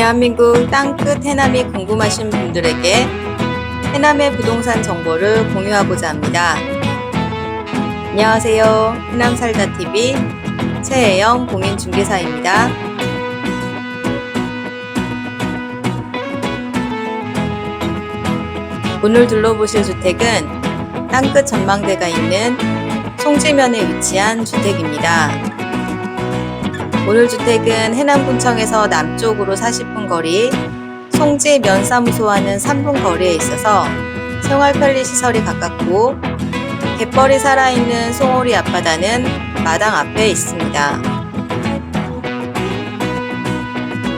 대한민국 땅끝 해남이 궁금하신 분들에게 해남의 부동산 정보를 공유하고자 합니다. 안녕하세요. 해남 살다TV 최혜영 공인 중개사입니다. 오늘 둘러보실 주택은 땅끝 전망대가 있는 송지면에 위치한 주택입니다. 오늘 주택은 해남군청에서 남쪽으로 40분 거리, 송지 면사무소와는 3분 거리에 있어서 생활 편리 시설이 가깝고 갯벌이 살아있는 송오리 앞바다는 마당 앞에 있습니다.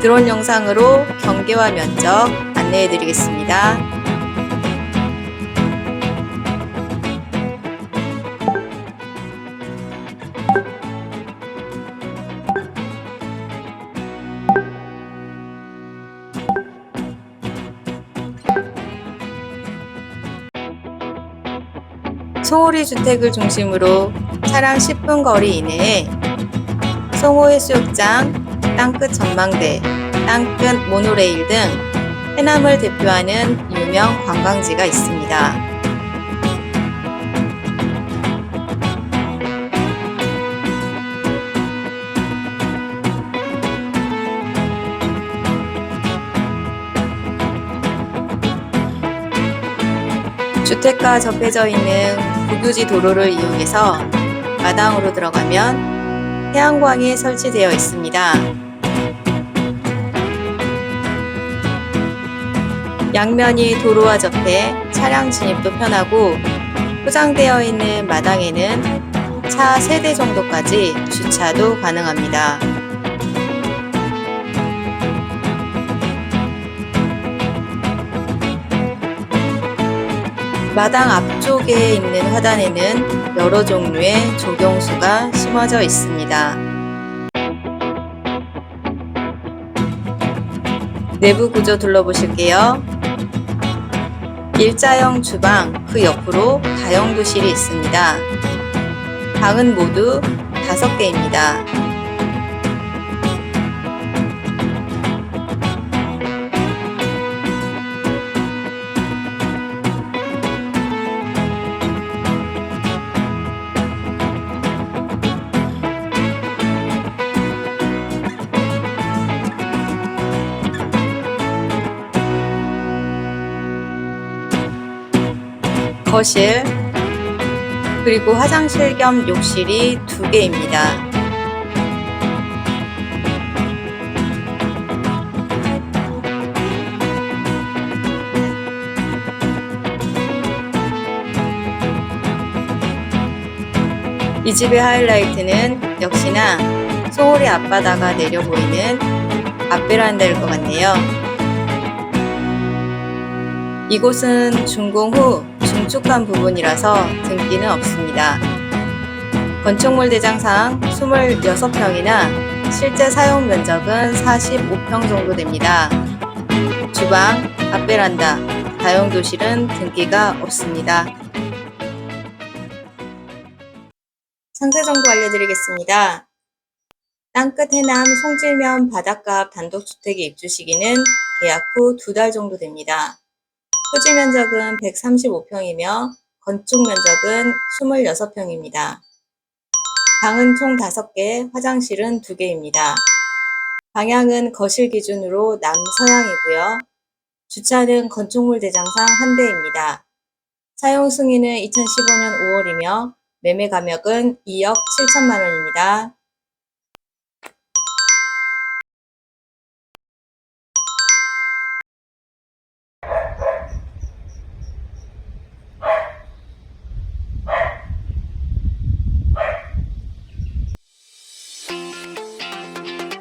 드론 영상으로 경계와 면적 안내해 드리겠습니다. 송오리 주택을 중심으로 차량 10분 거리 이내에 송호 해수욕장, 땅끝 전망대, 땅끝 모노레일 등 해남을 대표하는 유명 관광지가 있습니다. 주택과 접해져 있는 국유지 도로를 이용해서 마당으로 들어가면 태양광이 설치되어 있습니다. 양면이 도로와 접해 차량 진입도 편하고 포장되어 있는 마당에는 차 3대 정도까지 주차도 가능합니다. 마당 앞쪽에 있는 화단에는 여러 종류의 조경수가 심어져 있습니다. 내부 구조 둘러보실게요. 일자형 주방 그 옆으로 다용도실이 있습니다. 방은 모두 5개입니다. 거실, 그리고 화장실 겸 욕실이 두 개입니다. 이 집의 하이라이트는 역시나 소홀이 앞바다가 내려 보이는 앞베란다일 것 같네요. 이곳은 준공 후 중축한 부분이라서 등기는 없습니다. 건축물 대장상 26평이나 실제 사용 면적은 45평 정도 됩니다. 주방, 앞베란다, 다용도실은 등기가 없습니다. 상세 정보 알려드리겠습니다. 땅끝 해남 송질면 바닷가 앞 단독주택에 입주 시기는 계약 후 두 달 정도 됩니다. 토지 면적은 135평이며 건축 면적은 26평입니다. 방은 총 5개, 화장실은 2개입니다. 방향은 거실 기준으로 남서향이고요. 주차는 건축물 대장상 한 대입니다. 사용 승인은 2015년 5월이며 매매 가격은 2억 7천만 원입니다.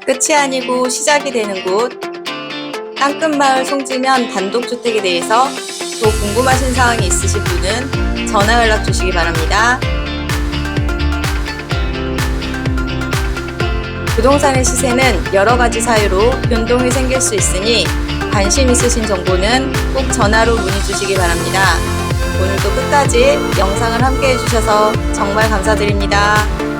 끝이 아니고 시작이 되는 곳 땅끝마을 송지면 단독주택에 대해서 더 궁금하신 사항이 있으신 분은 전화 연락 주시기 바랍니다. 부동산의 시세는 여러 가지 사유로 변동이 생길 수 있으니 관심 있으신 정보는 꼭 전화로 문의 주시기 바랍니다. 오늘도 끝까지 영상을 함께 해주셔서 정말 감사드립니다.